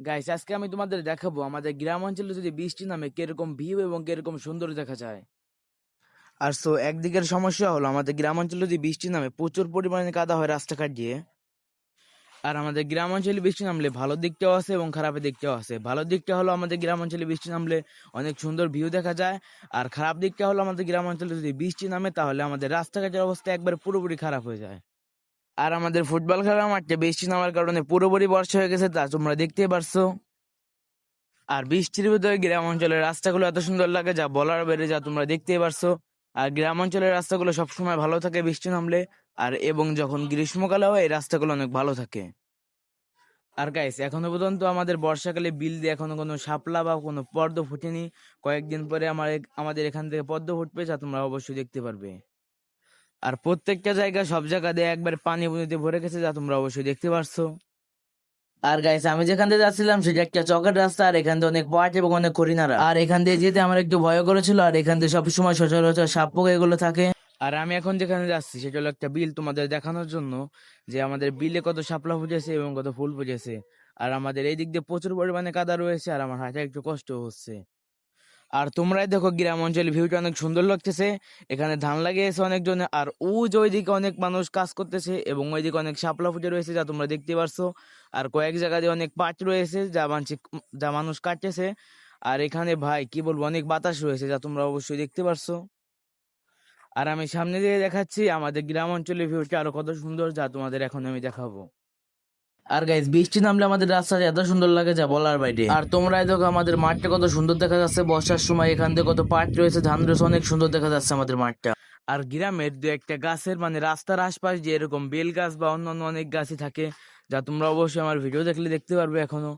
Guys আজকে আমি তোমাদের দেখাবো আমাদের গ্রাম অঞ্চলে যদি বৃষ্টি নামে কীরকম ভিউ এবং কীরকম সুন্দর দেখা যায়। আর সো একদিকের সমস্যা হলো আমাদের গ্রাম অঞ্চলে যদি বৃষ্টি নামে প্রচুর পরিমাণে কাদা হয় রাস্তাঘাট দিয়ে, আর আমাদের গ্রাম অঞ্চলে বৃষ্টি নামলে ভালো দিকটাও আছে এবং খারাপের দিকটাও আছে। ভালো দিকটা হলো আমাদের গ্রাম অঞ্চলে বৃষ্টি নামলে অনেক সুন্দর ভিউ দেখা যায়, আর খারাপ দিকটা হলো আমাদের গ্রাম অঞ্চলে যদি বৃষ্টি নামে তাহলে আমাদের রাস্তাঘাটের অবস্থা একবার পুরোপুরি খারাপ হয়ে যায়। আর আমাদের ফুটবল খেলার মাঠে বৃষ্টি নামার কারণে পুরোপুরি বর্ষা হয়ে গেছে, তা তোমরা দেখতেই পারছ। আর বৃষ্টির ভিতরে গ্রাম অঞ্চলের রাস্তাগুলো এত সুন্দর লাগে, যা বলার বেড়ে যা তোমরা দেখতেই পারছ। আর গ্রাম অঞ্চলের রাস্তাগুলো সবসময় ভালো থাকে বৃষ্টি নামলে, আর এবং যখন গ্রীষ্মকালে হয়, এই রাস্তাগুলো অনেক ভালো থাকে। আর গাইস এখনও পর্যন্ত আমাদের বর্ষাকালে বিল দিয়ে এখনও কোনো শাপলা বা কোনো পদ্ম ফুটেনি। কয়েকদিন পরে আমার আমাদের এখান থেকে পদ্ম ফুটবে, যা তোমরা অবশ্যই দেখতে পারবে। আর প্রত্যেকটা জায়গা সব জায়গা দিয়ে একবার পানি বুনিতে ভরে গেছে যা তোমরা অবশ্যই দেখতে পারছ। আর গাইস আমি যেখান দিয়ে যাচ্ছিলাম, সেটা একটা চকের রাস্তা, আর এখান দিয়ে অনেক পাট এবং অনেক করিনারা। আর এখান দিয়ে যেতে আমার একটু ভয় করেছিল, আর এখান দিয়ে সবসময় সচরাচর সাপ পোকা এগুলো থাকে। আর আমি এখন যেখানে যাচ্ছি, সেটা হলো একটা বিল তোমাদের দেখানোর জন্য, যে আমাদের বিলে কত শাপলা ফুটেছে এবং কত ফুল ফুটেছে। আর আমাদের এই দিক দিয়ে প্রচুর পরিমাণে কাদা রয়েছে, আর আমার হাঁটা একটু কষ্ট হচ্ছে। আর তোমরাই দেখো গ্রাম অঞ্চলে ভিউটা অনেক সুন্দর লাগতেছে। এখানে ধান লাগিয়েছে অনেকজনে আর ও যে ওইদিকে অনেক মানুষ কাজ করতেছে এবং ওইদিকে অনেক শাপলা ফুটে রয়েছে যা তোমরা দেখতে পারছ। আর কয়েক জায়গায় অনেক পাট রয়েছে যা মানছি যা মানুষ কাটতেছে। আর এখানে ভাই, কি বলব, অনেক বাতাস রয়েছে যা তোমরা অবশ্যই দেখতে পারছ। আর আমি সামনে দিয়ে দেখাচ্ছি আমাদের গ্রাম অঞ্চলের ভিউটা আরও কত সুন্দর যা তোমাদের এখন আমি দেখাবো। আর গাইজ বৃষ্টি নামলে আমাদের রাস্তাটা এত সুন্দর লাগে যা বলার বাইরে। আর তোমরা দেখো আমাদের মাঠটা কত সুন্দর দেখা যাচ্ছে, বর্ষার সময় এখান থেকে কত পাট রয়েছে ধান রয়েছে অনেক সুন্দর দেখা যাচ্ছে আমাদের মাঠটা। আর গ্রামের দু একটা গাছের মানে রাস্তার আশপাশ যে এরকম বেল গাছ বা অন্যান্য অনেক গাছই থাকে, যা তোমরা অবশ্যই আমার ভিডিও দেখলে দেখতে পারবে এখনও।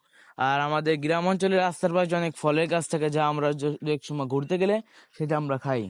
আর আমাদের গ্রাম অঞ্চলের রাস্তার পাশে অনেক ফলের গাছ থাকে, যা আমরা এক সময় ঘুরতে গেলে সেটা আমরা খাই।